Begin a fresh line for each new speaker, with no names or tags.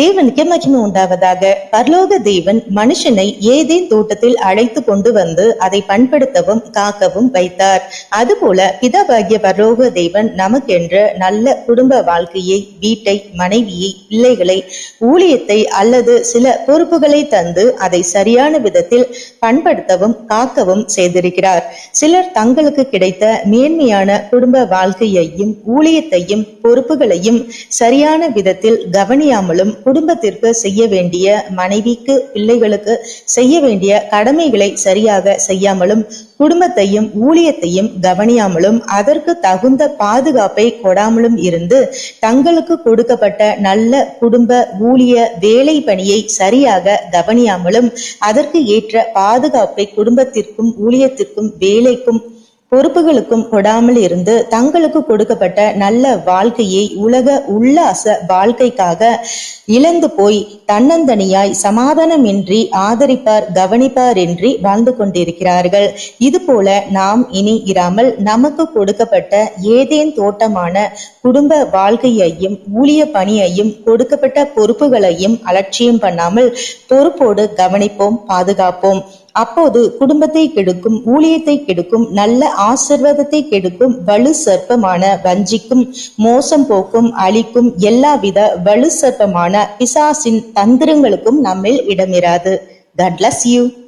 தேவனுக்கு மகிமை உண்டாவதாக. பரலோக தேவன் மனுஷனை ஏதேன் தோட்டத்தில் அழைத்து கொண்டு வந்து அதை பண்படுத்தவும் காக்கவும் வைத்தார். அதுபோல பிதாவாகிய பரலோக தேவன் நமக்கென்ற நல்ல குடும்ப வாழ்க்கையை வீட்டை மனைவியை பிள்ளைகளை ஊழியத்தை அல்லது சில பொறுப்புகளை தந்து அதை சரியான விதத்தில் பண்படுத்தவும் காக்கவும் செய்திருக்கிறார். சிலர் தங்களுக்கு கிடைத்த மேன்மையான குடும்ப வாழ்க்கையையும் ஊழியத்தையும் பொறுப்புகளையும் சரியான விதத்தில் கவனியாமலும் குடும்பத்திற்கு செய்ய வேண்டிய மனைவிக்கு பிள்ளைகளுக்கு செய்ய வேண்டிய கடமைகளை சரியாக செய்யாமலும் குடும்பத்தையும் ஊழியத்தையும் கவனியாமலும் அதற்கு தகுந்த பாதுகாப்பை கொடாமலும் இருந்து தங்களுக்கு கொடுக்கப்பட்ட நல்ல குடும்ப ஊழிய வேலை பணியை சரியாக கவனியாமலும் அதற்கு ஏற்ற பாதுகாப்பை குடும்பத்திற்கும் ஊழியத்திற்கும் வேலைக்கும் பொறுப்புகளுக்கும் கொடாமல் இருந்து தங்களுக்கு கொடுக்கப்பட்ட நல்ல வாழ்க்கையை உலக உல்லாச வாழ்க்கைக்காக இழந்து போய் தன்னந்தனியாய் சமாதானமின்றி ஆதரிப்பார் கவனிப்பார் என்று வாழ்ந்து கொண்டிருக்கிறார்கள். இது போல நாம் இனி இராமல் நமக்கு கொடுக்கப்பட்ட ஏதேன் தோட்டமான குடும்ப வாழ்க்கையையும் ஊழிய பணியையும் கொடுக்கப்பட்ட பொறுப்புகளையும் அலட்சியம் பண்ணாமல் பொறுப்போடு கவனிப்போம் பாதுகாப்போம். அப்போது குடும்பத்தை கெடுக்கும் ஊழியத்தை கெடுக்கும் நல்ல ஆசிர்வாதத்தை கெடுக்கும் வலு சர்ப்பமான வஞ்சிக்கும் மோசம் போக்கும் அழிக்கும் எல்லாவித வலு சர்ப்பமான பிசாசின் தந்திரங்களுக்கும் நம்மில் இடமிராது God bless you.